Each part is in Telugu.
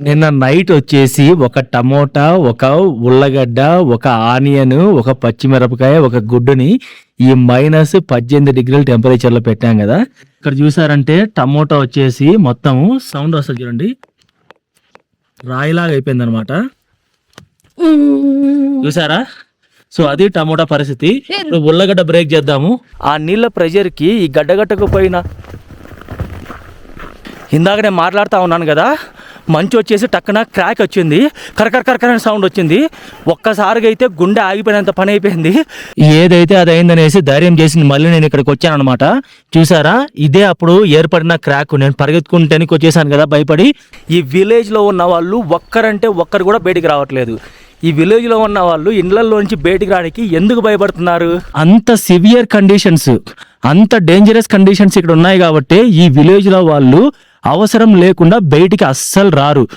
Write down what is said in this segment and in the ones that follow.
నిన్న నైట్ వచ్చేసి ఒక టమోటా ఒక ఉల్లగడ్డ ఒక ఆనియన్ ఒక పచ్చిమిరపకాయ ఒక గుడ్డుని ఈ మైనస్ పద్దెనిమిది డిగ్రీల టెంపరేచర్లో పెట్టాం కదా. ఇక్కడ చూసారంటే టమోటా వచ్చేసి మొత్తం సౌండ్ వస్తుంది చూడండి. రాయిలాగా అయిపోయింది అనమాట చూసారా? సో అది టమోటా పరిస్థితి. ఇప్పుడు ఉల్లగడ్డ బ్రేక్ చేద్దాము. ఆ నీళ్ళ ప్రెషర్కి ఈ గడ్డగట్టకపోయిన ఇందాక నేను మాట్లాడుతూ ఉన్నాను కదా. మంచి వచ్చేసి టక్కున క్రాక్ వచ్చింది. కరకర కరకర సౌండ్ వచ్చింది. ఒక్కసారిగా అయితే గుండె ఆగిపోయినంత పని అయిపోయింది. ఏదైతే అది అయిందనేసి ధైర్యం చేసి మళ్ళీ నేను ఇక్కడికి వచ్చాను అనమాట చూసారా? ఇదే అప్పుడు ఏర్పడిన క్రాక్ నేను పరిగెత్తుకుంటానికి వచ్చేసాను కదా భయపడి. ఈ విలేజ్లో ఉన్న వాళ్ళు ఒక్కరంటే ఒక్కరు కూడా బయటికి రావట్లేదు. ఈ విలేజ్లో ఉన్న వాళ్ళు ఇండ్లలోంచి బయటికి రావడానికి ఎందుకు భయపడుతున్నారు? అంత సివియర్ కండిషన్స్ అంత డేంజరస్ కండిషన్స్ ఇక్కడ ఉన్నాయి కాబట్టి ఈ విలేజ్లో వాళ్ళు అవసరం లేకుండా బయటికి అస్సలు రారు.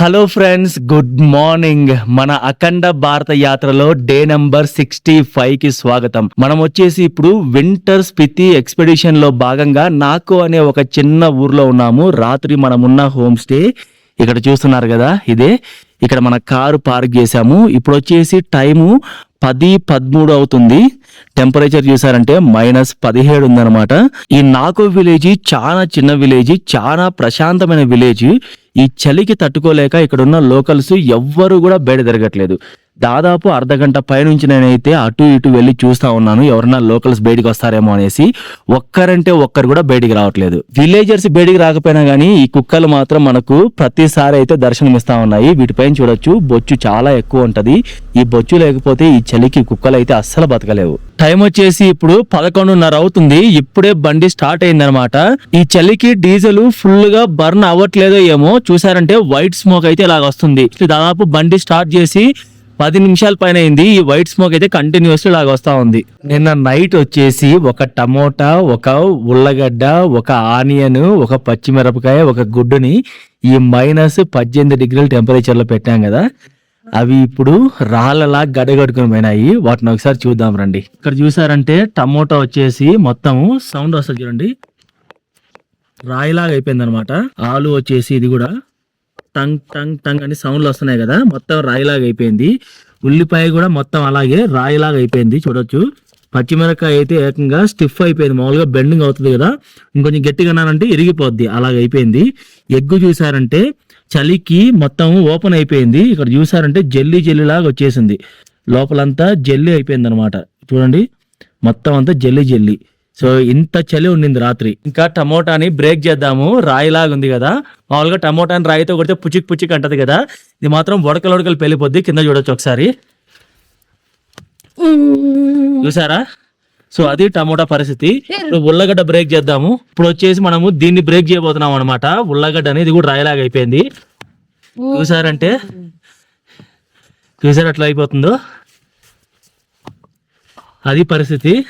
Hello friends good morning. మన అఖండ భారత యాత్రలో డే నంబర్ సిక్స్టీ ఫైవ్కి స్వాగతం. మనం వచ్చేసి ఇప్పుడు వింటర్ స్పితి ఎక్స్పెడిషన్లో భాగంగా నాకు అనే ఒక చిన్న ఊర్లో ఉన్నాము. రాత్రి మనమున్న హోమ్ స్టే ఇక్కడ చూస్తున్నారు కదా ఇదే. ఇక్కడ మన కారు పార్క్ చేసాము ఇప్పుడు వచ్చేసి టైము పది పదమూడు అవుతుంది. టెంపరేచర్ చూసారంటే మైనస్ పదిహేడు ఉందన్నమాట. ఈ నాకో విలేజ్ చాలా చిన్న విలేజ్ చాలా ప్రశాంతమైన విలేజ్. ఈ చలికి తట్టుకోలేక ఇక్కడ ఉన్న లోకల్స్ ఎవ్వరు కూడా బయట తిరగట్లేదు. దాదాపు అర్ధగంట పైనుంచి నేనైతే అటు ఇటు వెళ్ళి చూస్తా ఉన్నాను. ఎవరన్నా లోకల్స్ బయటికి వస్తారేమో అనేసి ఒక్కరంటే ఒక్కరు కూడా బయటికి రావట్లేదు. విలేజర్స్ బయటికి రాకపోయినా కానీ ఈ కుక్కలు మాత్రం మనకు ప్రతిసారి అయితే దర్శనం ఇస్తా ఉన్నాయి. వీటిపైన చూడొచ్చు. బొచ్చు చాలా ఎక్కువ ఉంటది. ఈ బొచ్చు లేకపోతే ఈ చలికి కుక్కలు అయితే అస్సలు బతకలేవు. టైం వచ్చేసి ఇప్పుడు పదకొండున్నర అవుతుంది. ఇప్పుడే బండి స్టార్ట్ అయిందనమాట ఈ చలికి డీజిల్ ఫుల్గా బర్న్ అవ్వట్లేదో ఏమో చూసారంటే వైట్ స్మోక్ అయితే ఇలాగ వస్తుంది. దాదాపు బండి స్టార్ట్ చేసి పది నిమిషాల పైన అయింది. ఈ వైట్ స్మోక్ అయితే కంటిన్యూస్ లాగా వస్తా ఉంది. నిన్న నైట్ వచ్చేసి ఒక టమోటా ఒక ఉల్లగడ్డ ఒక ఆనియన్ ఒక పచ్చిమిరపకాయ ఒక గుడ్డుని ఈ మైనస్ పద్దెనిమిది డిగ్రీల టెంపరేచర్లో పెట్టాం కదా. అవి ఇప్పుడు రాళ్ళలా గడగడుకుని పోయినాయి. వాటిని ఒకసారి చూద్దాం రండి. ఇక్కడ చూసారంటే టమోటా వచ్చేసి మొత్తం సౌండ్ వస్తుంది చూడండి. రాయిలాగా అయిపోయింది అనమాట ఆలు వచ్చేసి ఇది కూడా. టంగ్ టంగ్ టంగ్ అని సౌండ్లు వస్తున్నాయి కదా మొత్తం రాయిలాగా అయిపోయింది. ఉల్లిపాయ కూడా మొత్తం అలాగే రాయిలాగా అయిపోయింది చూడొచ్చు. పచ్చిమిరకాయ అయితే ఏకంగా స్టిఫ్ అయిపోయింది మామూలుగా బెండింగ్ అవుతుంది కదా. ఇంకొంచెం గట్టిగా అన్నానంటే ఇరిగిపోద్ది అలాగ అయిపోయింది. ఎగ్గు చూసారంటే చలికి మొత్తం ఓపెన్ అయిపోయింది ఇక్కడ చూసారంటే జెల్లీ జెల్లీ లాగా వచ్చేసింది. లోపలంతా జెల్లీ అయిపోయింది అనమాట చూడండి మొత్తం అంతా జెల్లీ జెల్లీ. సో ఇంత చలి ఉండింది రాత్రి. ఇంకా టమోటాని బ్రేక్ చేద్దాము. రాయిలాగా ఉంది కదా. మామూలుగా టమోటాని రాయితో కొడితే పుచ్చిక్ పుచ్చిక్ అంటది కదా. ఇది మాత్రం ఉడకలు ఉడకలు పెళ్ళిపోద్ది కింద చూడొచ్చు ఒకసారి. చూసారా? సో అది టమోటా పరిస్థితి. ఇప్పుడు ఉల్లగడ్డ బ్రేక్ చేద్దాము. ఇప్పుడు వచ్చేసి మనము దీన్ని బ్రేక్ చేయబోతున్నాం అనమాట ఉల్లగడ్డ అనేది కూడా రాయిలాగా అయిపోయింది. చూసారంటే? చూసారు అట్లా అయిపోతుందో? అది పరిస్థితి.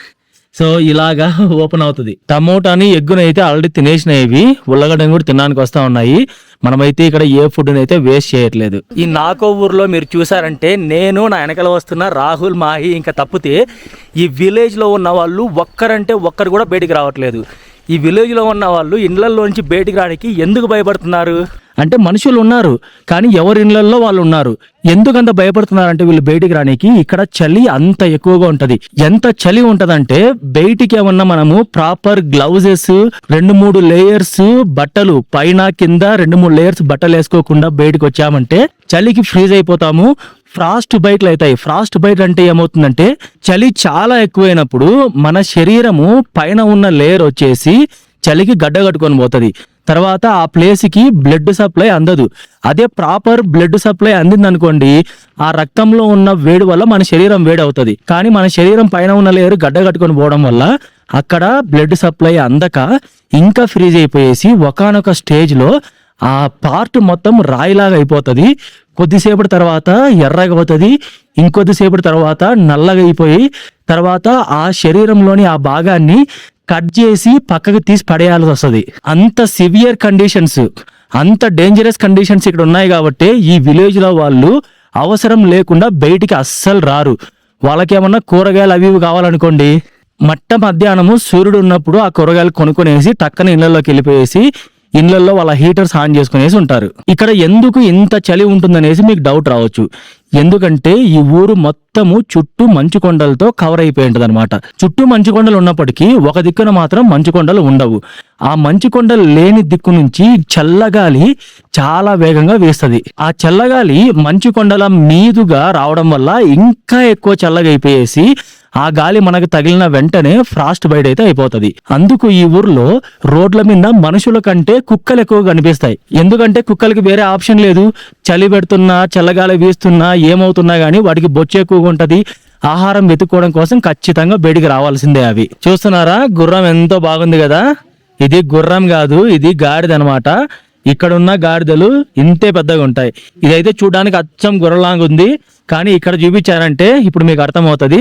సో ఇలాగా ఓపెన్ అవుతుంది. టమోటాని ఎగ్గునైతే అయితే ఆల్రెడీ తినేసినవి ఉల్లగడ్డని కూడా తినడానికి వస్తా ఉన్నాయి. మనమైతే ఇక్కడ ఏ ఫుడ్ అయితే వేస్ట్ చేయట్లేదు. ఈ నాకో ఊర్లో మీరు చూసారంటే నేను నా వెనకాల వస్తున్న రాహుల్ మాహి ఇంకా తప్పితే ఈ విలేజ్లో ఉన్న వాళ్ళు ఒక్కరంటే ఒక్కరు కూడా బయటికి రావట్లేదు. ఈ విలేజ్లో ఉన్న వాళ్ళు ఇండ్లలోంచి బయటికి రావడానికి ఎందుకు భయపడుతున్నారు? అంటే మనుషులు ఉన్నారు కానీ ఎవరి ఇళ్ళలో వాళ్ళు ఉన్నారు. ఎందుకంత భయపడుతున్నారంటే వీళ్ళు బయటికి రానికి ఇక్కడ చలి అంత ఎక్కువగా ఉంటది. ఎంత చలి ఉంటదంటే బయటికి ఏమన్నా మనము ప్రాపర్ గ్లౌజెస్ రెండు మూడు లేయర్స్ బట్టలు పైన కింద రెండు మూడు లేయర్స్ బట్టలు వేసుకోకుండా బయటకు వచ్చామంటే చలికి ఫ్రీజ్ అయిపోతాము. ఫ్రాస్ట్ బైట్లు అవుతాయి ఫ్రాస్ట్ బైట్ అంటే ఏమవుతుందంటే చలి చాలా ఎక్కువైనప్పుడు మన శరీరము పైన ఉన్న లేయర్ వచ్చేసి చలికి గడ్డ కట్టుకొని పోతుంది. తర్వాత ఆ ప్లేస్కి బ్లడ్ సప్లై అందదు. అదే ప్రాపర్ బ్లడ్ సప్లై అందింది అనుకోండి ఆ రక్తంలో ఉన్న వేడి వల్ల మన శరీరం వేడి అవుతుంది కానీ మన శరీరం పైన ఉన్న లేయర్ గడ్డ కట్టుకొని పోవడం వల్ల అక్కడ బ్లడ్ సప్లై అందక ఇంకా ఫ్రీజ్ అయిపోయేసి ఒకనొక స్టేజ్లో ఆ పార్ట్ మొత్తం రాయిలాగా అయిపోతుంది. కొద్దిసేపటి తర్వాత ఎర్రగా అవుతుంది ఇంకొద్దిసేపటి తర్వాత నల్లగా అయిపోయి తర్వాత ఆ శరీరంలోని ఆ భాగాన్ని కట్ చేసి పక్కకు తీసి పడేయాల్సి వస్తుంది. అంత సివియర్ కండిషన్స్ అంత డేంజరస్ కండిషన్స్ ఇక్కడ ఉన్నాయి కాబట్టి ఈ విలేజ్లో వాళ్ళు అవసరం లేకుండా బయటికి అస్సలు రారు. వాళ్ళకేమన్నా కూరగాయలు అవి ఇవి కావాలనుకోండి మట్ట మధ్యాహ్నము సూర్యుడు ఉన్నప్పుడు ఆ కూరగాయలు కొనుక్కునేసి టక్కన ఇళ్ళలోకి వెళ్ళిపోయేసి ఇళ్ళలో వాళ్ళ హీటర్స్ ఆన్ చేసుకునేసి ఉంటారు. ఇక్కడ ఎందుకు ఇంత చలి ఉంటుందనేసి మీకు డౌట్ రావచ్చు. ఎందుకంటే ఈ ఊరు మొత్తము చుట్టూ మంచు కొండలతో కవర్ అయిపోయి ఉంటుంది అనమాట చుట్టూ మంచు కొండలు ఉన్నప్పటికీ ఒక దిక్కున మాత్రం మంచు కొండలు ఉండవు. ఆ మంచు కొండలు లేని దిక్కు నుంచి చల్లగాలి చాలా వేగంగా వేస్తుంది. ఆ చల్లగాలి మంచు కొండల మీదుగా రావడం వల్ల ఇంకా ఎక్కువ చల్లగా అయిపోయేసి ఆ గాలి మనకు తగిలిన వెంటనే ఫ్రాస్ట్ బైట్ అయితే అయిపోతుంది. అందుకు ఈ ఊర్లో రోడ్ల మీద మనుషుల కంటే కుక్కలు ఎక్కువ కనిపిస్తాయి. ఎందుకంటే కుక్కలకి వేరే ఆప్షన్ లేదు. చలి పెడుతున్నా చల్లగాలి వీస్తున్నా ఏమవుతున్నా గానీ వాటికి బొచ్చు ఎక్కువగా ఉంటది. ఆహారం వెతుక్కోవడం కోసం ఖచ్చితంగా బయటికి రావాల్సిందే అవి. చూస్తున్నారా? గుర్రం ఎంతో బాగుంది కదా? ఇది గుర్రం కాదు ఇది గాడిద ఇక్కడున్న ఇక్కడ ఉన్న గాడిదలు ఇంతే పెద్దగా ఉంటాయి. ఇదైతే చూడడానికి అచ్చం గుర్రలాగా ఉంది. కానీ ఇక్కడ చూపించారంటే ఇప్పుడు మీకు అర్థమవుతుంది.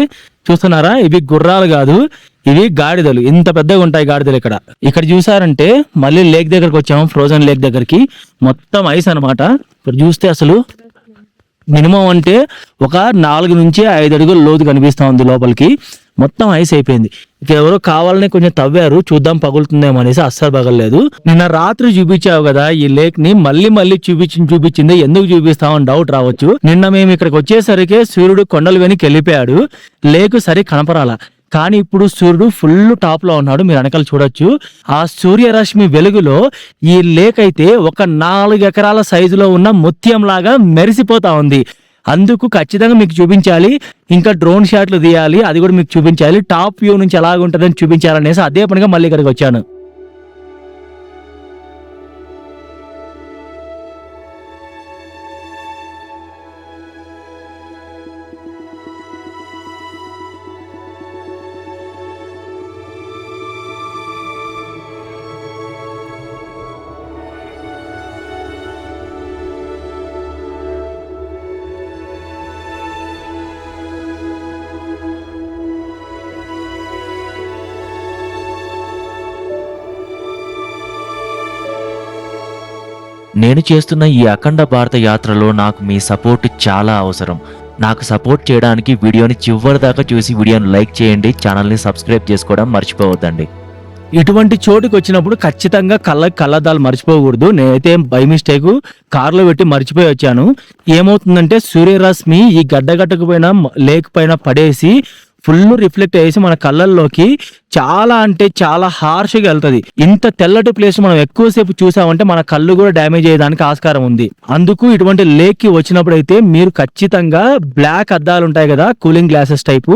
చూస్తున్నారా? ఇవి గుర్రాలు కాదు. ఇవి గాడిదలు. ఇంత పెద్దగా ఉంటాయి గాడిదలు ఇక్కడ. ఇక్కడ చూసారంటే మళ్ళీ లేక్ దగ్గరకు వచ్చాము ఫ్రోజన్ లేక్ దగ్గరికి. మొత్తం ఐస్ అన్నమాట. ఇక్కడ చూస్తే అసలు మినిమం అంటే ఒక నాలుగు నుంచి ఐదు అడుగులు లోతు కనిపిస్తూ ఉంది లోపలికి. మొత్తం ఐస్ అయిపోయింది. ఎవరో కావాలని కొంచెం తవ్వారు చూద్దాం పగులుతుందేమో అనేసి అస్సలు పగలలేదు. నిన్న రాత్రి చూపించావు కదా ఈ లేక్ని మళ్ళీ మళ్ళీ చూపించి చూపించింది ఎందుకు చూపిస్తామని డౌట్ రావచ్చు. నిన్న మేము ఇక్కడికి వచ్చేసరికి సూర్యుడు కొండలు వెనక్కి వెళ్ళిపోయాడు. లేక్ సరి కనపరాల. కానీ ఇప్పుడు సూర్యుడు ఫుల్ టాప్లో ఉన్నాడు మీరు వెనకాల చూడొచ్చు. ఆ సూర్యరశ్మి వెలుగులో ఈ లేక్ అయితే ఒక నాలుగు ఎకరాల సైజులో ఉన్న ముత్యం లాగా మెరిసిపోతా ఉంది. అందుకు ఖచ్చితంగా మీకు చూపించాలి. ఇంకా డ్రోన్ షాట్లు తీయాలి. అది కూడా మీకు చూపించాలి. టాప్ వ్యూ నుంచి ఎలాగుంటుందని చూపించాలనేసి అదే పనిగా మళ్ళీ ఇక్కడికి వచ్చాను. నేను చేస్తున్న ఈ అఖండ భారత యాత్రలో నాకు మీ సపోర్ట్ చాలా అవసరం. నాకు సపోర్ట్ చేయడానికి వీడియోని చివరి దాకా చూసి వీడియోని లైక్ చేయండి ఛానల్ని సబ్స్క్రైబ్ చేసుకోవడం మర్చిపోవద్దండి. ఇటువంటి చోటుకి వచ్చినప్పుడు ఖచ్చితంగా కళ్ళ కళ్ళద్దాలు మర్చిపోకూడదు. నేనైతే బై మిస్టేక్ కార్లో పెట్టి మర్చిపోయి వచ్చాను. ఏమవుతుందంటే సూర్యరశ్మి ఈ గడ్డగడ్డకు పైన లేక్ పైన పడేసి ఫుల్ రిఫ్లెక్ట్ అయ్యేసి మన కళ్ళల్లోకి చాలా అంటే చాలా హార్ష్గా వెళ్తుంది. ఇంత తెల్లటి ప్లేస్ మనం ఎక్కువసేపు చూసామంటే మన కళ్ళు కూడా డ్యామేజ్ అయ్యేదానికి ఆస్కారం ఉంది. అందుకు ఇటువంటి లేక్కి వచ్చినప్పుడు అయితే మీరు ఖచ్చితంగా బ్లాక్ అద్దాలు ఉంటాయి కదా కూలింగ్ గ్లాసెస్ టైపు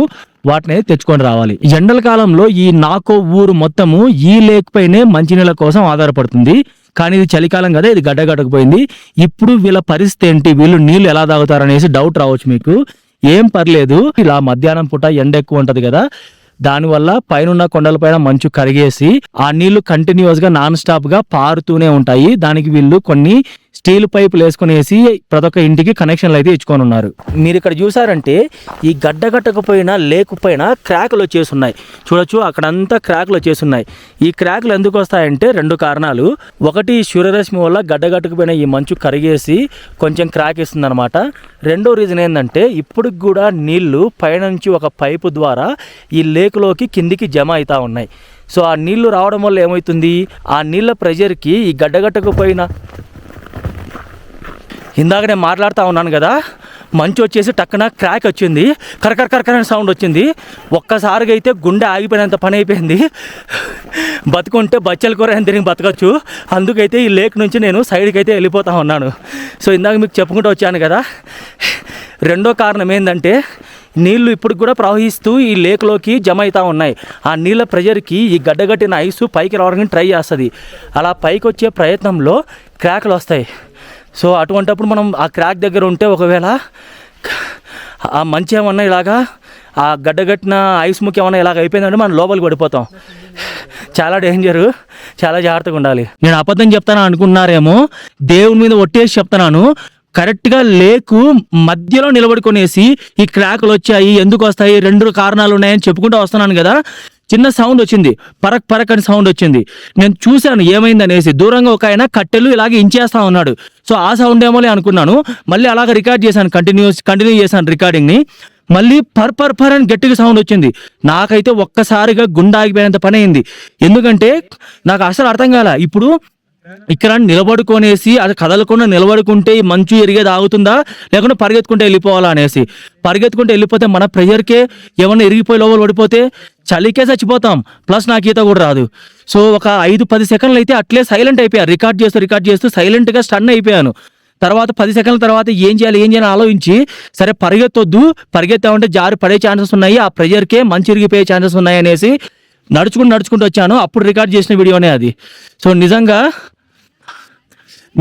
వాటిని తెచ్చుకొని రావాలి. ఎండల కాలంలో ఈ నాకో ఊరు మొత్తము ఈ లేక్ పైనే మంచినీళ్ళ కోసం ఆధారపడుతుంది. కానీ ఇది చలికాలం కదా ఇది గడ్డగడకపోయింది ఇప్పుడు వీళ్ళ పరిస్థితి ఏంటి? వీళ్ళు నీళ్ళు ఎలా తాగుతారు అనేసి డౌట్ రావచ్చు మీకు. ఏం పర్లేదు ఇలా మధ్యాహ్నం పూట ఎండ ఎక్కువ ఉంటది కదా. దానివల్ల పైనున్న కొండలపైన మంచు కరిగేసి ఆ నీళ్ళు కంటిన్యూస్గా నాన్ స్టాప్గా పారుతూనే ఉంటాయి. దానికి వీళ్ళు కొన్ని స్టీల్ పైపులు వేసుకునేసి ప్రతి ఒక్క ఇంటికి కనెక్షన్లు అయితే ఇచ్చుకొని ఉన్నారు మీరు ఇక్కడ చూసారంటే ఈ గడ్డ కట్టకపోయిన లేకు క్రాకులు వచ్చేసి ఉన్నాయి చూడొచ్చు అక్కడంతా క్రాకులు వచ్చేసి ఉన్నాయి ఈ క్రాకులు ఎందుకు వస్తాయంటే రెండు కారణాలు. ఒకటి సూర్యరశ్మి వల్ల గడ్డ ఈ మంచు కరిగేసి కొంచెం క్రాక్ ఇస్తుంది అనమాట రెండో రీజన్ ఏంటంటే ఇప్పటికి కూడా నీళ్ళు పైనుంచి ఒక పైపు ద్వారా ఈ లేకులోకి కిందికి జమ అవుతా ఉన్నాయి. సో ఆ నీళ్ళు రావడం వల్ల ఏమవుతుంది? ఆ నీళ్ళ ప్రెషర్కి ఈ గడ్డగట్టకపోయిన ఇందాక నేను మాట్లాడుతూ ఉన్నాను కదా మంచు వచ్చేసి టక్కున క్రాక్ వచ్చింది కరకర కరకర అనే సౌండ్ వచ్చింది. ఒక్కసారిగా అయితే గుండె ఆగిపోయినంత పని అయిపోయింది. బతుకుంటే బచ్చల కూర అని తిరిగి బతకచ్చు. అందుకైతే ఈ లేక్ నుంచి నేను సైడ్కి అయితే వెళ్ళిపోతా ఉన్నాను. సో ఇందాక మీకు చెప్పుకుంటూ వచ్చాను కదా రెండో కారణం ఏంటంటే నీళ్ళు ఇప్పుడు కూడా ప్రవహిస్తూ ఈ లేక్లోకి జమ అవుతూ ఉన్నాయి. ఆ నీళ్ళ ప్రెజర్కి ఈ గడ్డగట్టిన ఐస్ పైకి రావడానికి ట్రై చేస్తుంది. అలా పైకి వచ్చే ప్రయత్నంలో క్రాక్లు వస్తాయి. సో అటువంటప్పుడు మనం ఆ క్రాక్ దగ్గర ఉంటే ఒకవేళ ఆ మంచి ఏమన్నా ఇలాగా ఆ గడ్డగట్టిన ఐస్ ముక్క ఏమన్నా ఇలాగ అయిపోయిందంటే మనం లోపలికి పడిపోతాం. చాలా డేంజర్ చాలా జాగ్రత్తగా ఉండాలి. నేను అబద్ధం చెప్తాను అనుకున్నారేమో దేవుని మీద ఒట్టేసి చెప్తున్నాను. కరెక్ట్గా లేకు మధ్యలో నిలబడుకునేసి ఈ క్రాకులు వచ్చాయి ఎందుకు వస్తాయి రెండు కారణాలు ఉన్నాయని చెప్పుకుంటూ వస్తున్నాను కదా. చిన్న సౌండ్ వచ్చింది. పరక్ పరక్ అని సౌండ్ వచ్చింది. నేను చూశాను ఏమైంది అనేసి. దూరంగా ఒక ఆయన కట్టెలు ఇలాగే ఇంచేస్తా ఉన్నాడు. సో ఆ సౌండ్ ఏమోలే అనుకున్నాను. మళ్ళీ అలాగ రికార్డ్ చేశాను కంటిన్యూస్ కంటిన్యూ చేశాను రికార్డింగ్ని మళ్ళీ పర్ పర్ పర్ అని గట్టిగా సౌండ్ వచ్చింది. నాకైతే ఒక్కసారిగా గుండె ఆగిపోయినంత పని అయింది. ఎందుకంటే నాకు అసలు అర్థం కాల. ఇప్పుడు ఇక్కడ నిలబడుకొనేసి అది కదలకుండా నిలబడుకుంటే ఈ మంచు ఎరిగేది ఆగుతుందా లేకుంటే పరిగెత్తుకుంటే వెళ్ళిపోవాలా అనేసి. పరిగెత్తుకుంటే వెళ్ళిపోతే మన ప్రెషర్కే ఏమన్నా ఎరిగిపోయి లోపల పడిపోతే చలికే చచ్చిపోతాం. ప్లస్ నాకు ఈత కూడా రాదు. సో ఒక ఐదు పది సెకండ్లు అయితే అట్లే సైలెంట్ అయిపోయాను రికార్డ్ చేస్తూ రికార్డ్ చేస్తూ సైలెంట్గా స్టన్ అయిపోయాను. తర్వాత పది సెకండ్ల తర్వాత ఏం చేయాలి ఏం చేయాలి ఆలోచించి సరే పరిగెత్తొద్దు. పరిగెత్తామంటే జారి పడే ఛాన్సెస్ ఉన్నాయి. ఆ ప్రెజర్కే మంచి ఇరిగిపోయే ఛాన్సెస్ ఉన్నాయి అనేసి నడుచుకుంటూ నడుచుకుంటూ వచ్చాను. అప్పుడు రికార్డ్ చేసిన వీడియోనే అది. సో నిజంగా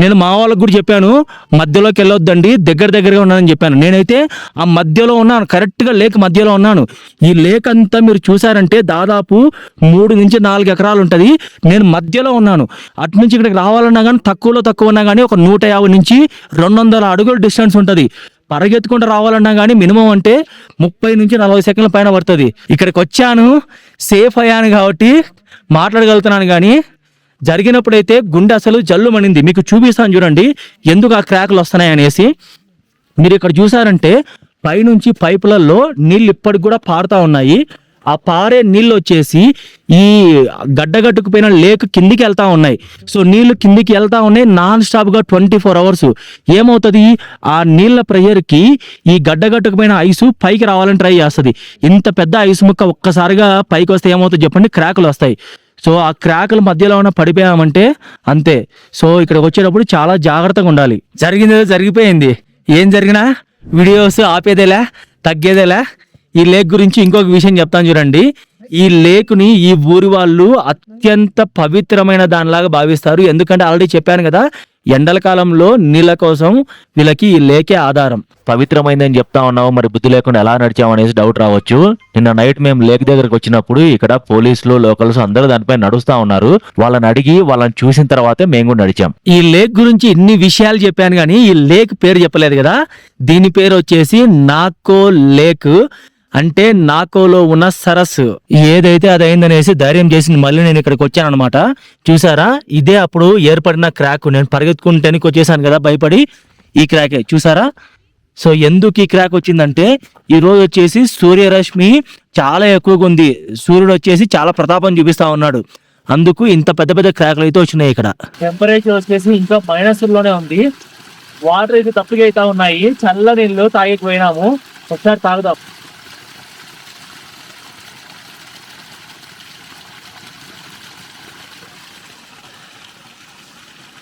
నేను మా వాళ్ళకి కూడా చెప్పాను మధ్యలోకి వెళ్ళొద్దండి దగ్గర దగ్గరగా ఉన్నానని చెప్పాను. నేనైతే ఆ మధ్యలో ఉన్నాను కరెక్ట్గా లేక్ మధ్యలో ఉన్నాను. ఈ లేక్ అంతా మీరు చూసారంటే దాదాపు మూడు నుంచి నాలుగు ఎకరాలు ఉంటుంది. నేను మధ్యలో ఉన్నాను. అటు నుంచి ఇక్కడికి రావాలన్నా కానీ తక్కువలో తక్కువ ఉన్నా కానీ ఒక నూట యాభై నుంచి రెండు వందల అడుగుల డిస్టెన్స్ ఉంటుంది. పరిగెత్తుకుంటూ రావాలన్నా కానీ మినిమం అంటే ముప్పై నుంచి నలభై సెకండ్ల పైన పడుతుంది. ఇక్కడికి వచ్చాను సేఫ్ అయ్యాను కాబట్టి మాట్లాడగలుగుతున్నాను కానీ జరిగినప్పుడైతే గుండె అసలు జల్లుమణింది మీకు చూపిస్తాను చూడండి. ఎందుకు ఆ క్రాకులు వస్తున్నాయి అనేసి. మీరు ఇక్కడ చూసారంటే పైనుంచి పైపులలో నీళ్ళు ఇప్పటికి కూడా పారుతా ఉన్నాయి. ఆ పారే నీళ్ళు వచ్చేసి ఈ గడ్డగట్టుకుపోయిన లేక్ కిందికి వెళ్తా ఉన్నాయి. సో నీళ్ళు కిందికి వెళ్తా ఉన్నాయి నాన్ స్టాప్గా ట్వంటీ ఫోర్ అవర్స్. ఏమవుతుంది? ఆ నీళ్ళ ప్రెషర్కి ఈ గడ్డగట్టుకుపోయిన ఐసు పైకి రావాలని ట్రై చేస్తుంది. ఇంత పెద్ద ఐసు ముక్క ఒక్కసారిగా పైకి వస్తే ఏమవుతుంది చెప్పండి? క్రాకులు వస్తాయి. సో ఆ క్రాకుల మధ్యలో ఉన్న పడిపోయామంటే అంతే. సో ఇక్కడికి వచ్చేటప్పుడు చాలా జాగ్రత్తగా ఉండాలి. జరిగింది జరిగిపోయింది. ఏం జరిగినా వీడియోస్ ఆపేదేలా తగ్గేదేలా? ఈ లేక్ గురించి ఇంకొక విషయం చెప్తాను చూడండి. ఈ లేకుని ఈ ఊరి వాళ్ళు అత్యంత పవిత్రమైన దానిలాగా భావిస్తారు. ఎందుకంటే ఆల్రెడీ చెప్పాను కదా ఎండల కాలంలో నీళ్ళ కోసం వీళ్ళకి ఈ లేకే ఆధారం. పవిత్రమైందని చెప్తా ఉన్నావు మరి బుద్ధి లేకుండా ఎలా నడిచావు అనేసి డౌట్ రావచ్చు. నిన్న నైట్ మేము లేక్ దగ్గరకు వచ్చినప్పుడు ఇక్కడ పోలీసులు లోకల్స్ అందరూ దానిపై నడుస్తా ఉన్నారు. వాళ్ళని అడిగి వాళ్ళని చూసిన తర్వాతే మేము కూడా నడిచాం. ఈ లేక్ గురించి ఇన్ని విషయాలు చెప్పాను కానీ ఈ లేక్ పేరు చెప్పలేదు కదా. దీని పేరు వచ్చేసి నాకో లేక్ అంటే నాకోలో ఉన్న సరస్సు. ఏదైతే అది అయిందనేసి ధైర్యం చేసి మళ్ళీ నేను ఇక్కడికి వచ్చాను అనమాట చూసారా? ఇదే అప్పుడు ఏర్పడిన క్రాక్. నేను పరిగెత్తుకుంటానికి వచ్చేసాను కదా భయపడి ఈ క్రాకే. చూసారా? సో ఎందుకు ఈ క్రాక్ వచ్చిందంటే ఈ రోజు వచ్చేసి సూర్యరశ్మి చాలా ఎక్కువగా ఉంది. సూర్యుడు వచ్చేసి చాలా ప్రతాపం చూపిస్తా ఉన్నాడు. అందుకు ఇంత పెద్ద పెద్ద క్రాక్లు అయితే వచ్చినాయి ఇక్కడ. టెంపరేచర్ వచ్చేసి ఇంకా మైనస్లోనే ఉంది. వాటర్ అయితే తప్పుగా అయితే ఉన్నాయి. చల్ల నీళ్ళు తాగిపోయినాము ఒకసారి తాగుదాం.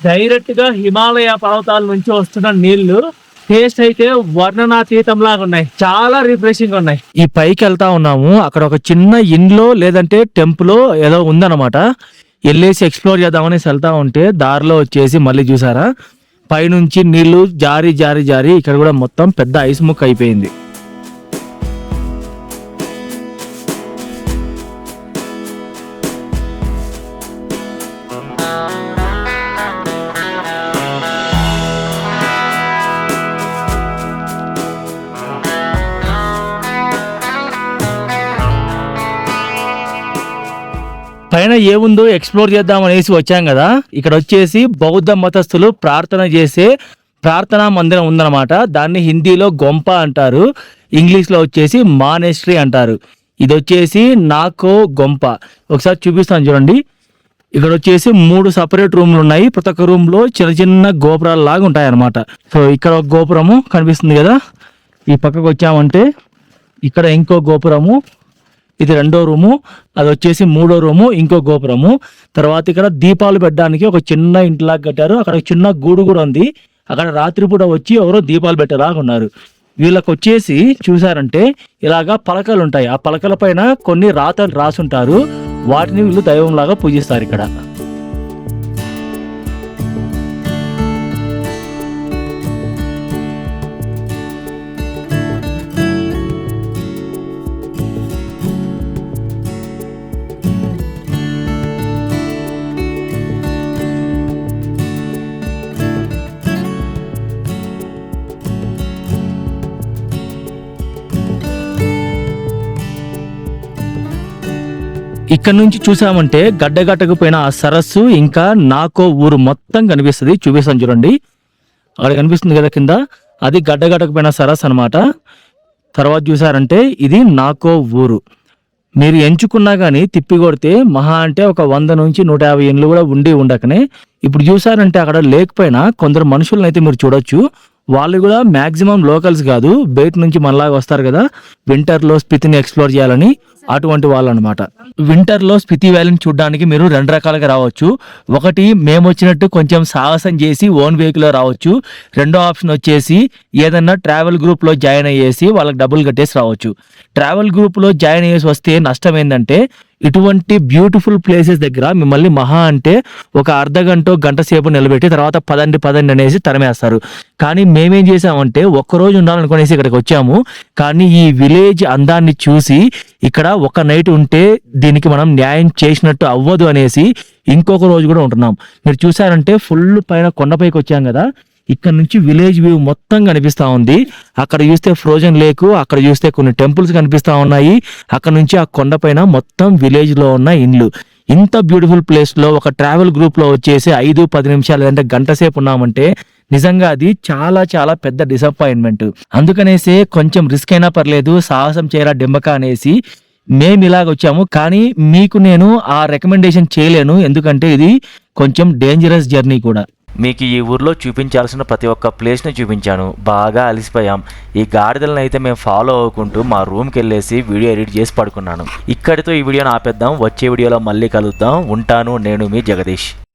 డైరెక్ట్గా హిమాలయ పర్వతాల నుంచి వస్తున్న నీళ్ళు టేస్ట్ అయితే వర్ణనాతీతం లాగా ఉన్నాయి. చాలా రిఫ్రెషింగ్ ఉన్నాయి. ఈ పైకి వెళ్తా ఉన్నాము. అక్కడ ఒక చిన్న ఇండ్లో లేదంటే టెంపుల్ ఏదో ఉందన్నమాట. వెళ్ళేసి ఎక్స్ప్లోర్ చేద్దామనేసి వెళ్తా ఉంటే దారిలో వచ్చేసి మళ్ళీ చూసారా? పైనుంచి నీళ్ళు జారి జారి జారి ఇక్కడ కూడా మొత్తం పెద్ద ఐస్ ముక్క అయిపోయింది. పైన ఏముందో ఎక్స్ప్లోర్ చేద్దాం అనేసి వచ్చాం కదా. ఇక్కడ వచ్చేసి బౌద్ధ మతస్థులు ప్రార్థన చేసే ప్రార్థనా మందిరం ఉందన్నమాట. దాన్ని హిందీలో గొంప అంటారు. ఇంగ్లీష్లో వచ్చేసి మానేస్ట్రీ అంటారు. ఇది వచ్చేసి నాకో గొంప. ఒకసారి చూపిస్తాను చూడండి. ఇక్కడ వచ్చేసి మూడు సపరేట్ రూమ్లు ఉన్నాయి. ప్రతి ఒక్క రూమ్లో చిన్న చిన్న గోపురాలు లాగా ఉంటాయి అన్నమాట సో ఇక్కడ ఒక గోపురము కనిపిస్తుంది కదా. ఈ పక్కకు వచ్చామంటే ఇక్కడ ఇంకో గోపురము ఇది రెండో రూము అది వచ్చేసి మూడో రూము ఇంకో గోపురము. తర్వాత ఇక్కడ దీపాలు పెట్టడానికి ఒక చిన్న ఇంటిలాగా కట్టారు. అక్కడ ఒక చిన్న గూడు కూడా ఉంది. అక్కడ రాత్రిపూట వచ్చి ఎవరో దీపాలు పెట్టేలాగా ఉన్నారు. వీళ్ళకి వచ్చేసి చూసారంటే ఇలాగా పలకలు ఉంటాయి. ఆ పలకల పైన కొన్ని రాతలు రాసుంటారు. వాటిని వీళ్ళు దైవంలాగా పూజిస్తారు ఇక్కడ. ఇక్కడ నుంచి చూసామంటే గడ్డగట్టకపోయిన ఆ సరస్సు ఇంకా నాకో ఊరు మొత్తం కనిపిస్తుంది. చూపిస్తాను చూడండి. అక్కడ కనిపిస్తుంది కదా కింద? అది గడ్డగట్టకపోయిన సరస్సు అన్నమాట. తర్వాత చూసారంటే ఇది నాకో ఊరు. మీరు ఎంచుకున్నా కానీ తిప్పి కొడితే మహా అంటే ఒక వంద నుంచి నూట యాభై ఇండ్లు కూడా ఉండి ఉండకనే. ఇప్పుడు చూసారంటే అక్కడ లేకపోయినా కొందరు మనుషులను అయితే మీరు చూడొచ్చు. వాళ్ళు కూడా మ్యాక్సిమం లోకల్స్ కాదు బయట నుంచి మనలాగా వస్తారు కదా వింటర్లో స్పితిని ఎక్స్ప్లోర్ చేయాలని అటువంటి వాళ్ళు అనమాట వింటర్లో స్పితి వ్యాలీని చూడడానికి మీరు రెండు రకాలుగా రావచ్చు. ఒకటి మేము వచ్చినట్టు కొంచెం సాహసం చేసి ఓన్ వెహికల్లో రావచ్చు. రెండో ఆప్షన్ వచ్చేసి ఏదన్నా ట్రావెల్ గ్రూప్లో జాయిన్ అయ్యేసి వాళ్ళకి డబ్బులు కట్టేసి రావచ్చు. ట్రావెల్ గ్రూప్లో జాయిన్ అయ్యేసి వస్తే నష్టం ఏంటంటే ఇటువంటి బ్యూటిఫుల్ ప్లేసెస్ దగ్గర మిమ్మల్ని మహా అంటే ఒక అర్ధ గంట గంట సేపు నిలబెట్టి తర్వాత పదండి పదండి అనేసి తరమేస్తారు. కానీ మేమేం చేసామంటే ఒక్కరోజు ఉండాలనుకునేసి ఇక్కడికి వచ్చాము. కానీ ఈ విలేజ్ అందాన్ని చూసి ఇక్కడ ఒక నైట్ ఉంటే దీనికి మనం న్యాయం చేసినట్టు అవ్వదు అనేసి ఇంకొక రోజు కూడా ఉంటున్నాం. మీరు చూసారంటే ఫుల్ పైన కొండపైకి వచ్చాం కదా. ఇక్కడ నుంచి విలేజ్ వ్యూ మొత్తం కనిపిస్తా ఉంది. అక్కడ చూస్తే ఫ్రోజన్ లేక్ అక్కడ చూస్తే కొన్ని టెంపుల్స్ కనిపిస్తా ఉన్నాయి. అక్కడ నుంచి ఆ కొండపైన మొత్తం విలేజ్లో ఉన్న ఇండ్లు. ఇంత బ్యూటిఫుల్ ప్లేస్లో ఒక ట్రావెల్ గ్రూప్లో వచ్చేసి ఐదు పది నిమిషాలు లేదంటే గంట సేపు ఉన్నామంటే నిజంగా అది చాలా చాలా పెద్ద డిసప్పాయింట్మెంట్ అందుకనేసి కొంచెం రిస్క్ అయినా పర్లేదు సాహసం చేయరా డెంబక అనేసి మేము ఇలాగ వచ్చాము. కానీ మీకు నేను ఆ రికమెండేషన్ చేయలేను. ఎందుకంటే ఇది కొంచెం డేంజరస్ జర్నీ కూడా. మీకు ఈ ఊర్లో చూపించాల్సిన ప్రతి ఒక్క ప్లేస్ని చూపించాను. బాగా అలసిపోయాం. ఈ గాడిదలను అయితే మేము ఫాలో అవ్వకుంటూ మా రూమ్కి వెళ్ళేసి వీడియో ఎడిట్ చేసి పడుకున్నాను. ఇక్కడితో ఈ వీడియోని ఆపేద్దాం. వచ్చే వీడియోలో మళ్ళీ కలుద్దాం. ఉంటాను. నేను మీ జగదీష్.